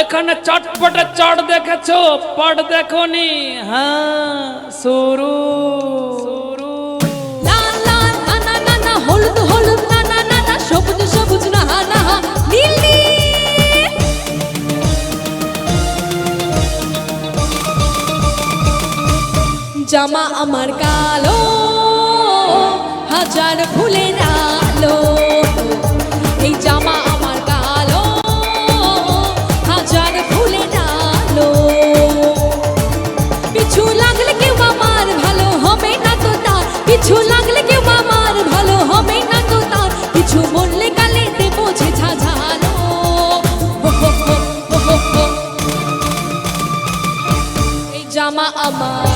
এখানে চটপটে চট দেখেছ পট দেখনি। হ্যাঁ শুরু জামা আমার কালো হাজার ফুলের আলো। আমার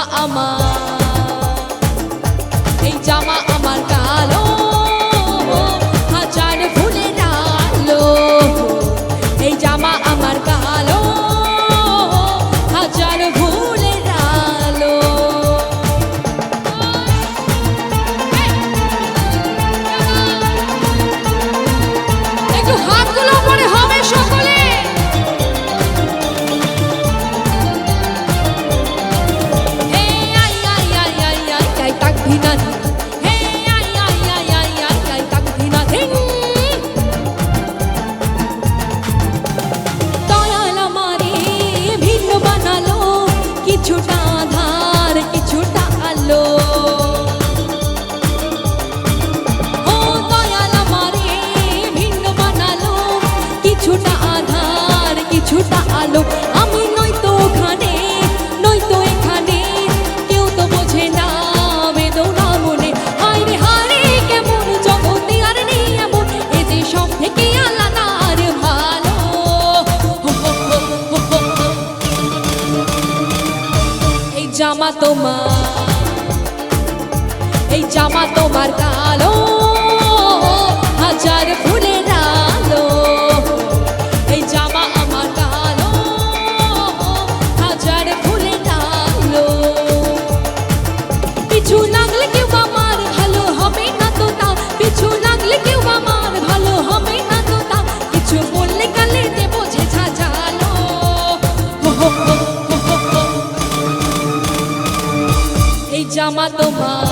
I'm a. জামা তোমার এই জামা তোমার গা জামা তোমার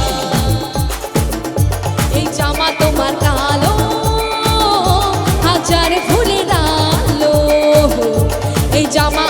এই জামা তোমার কালো হাজার ফুলে আলো। এই জামা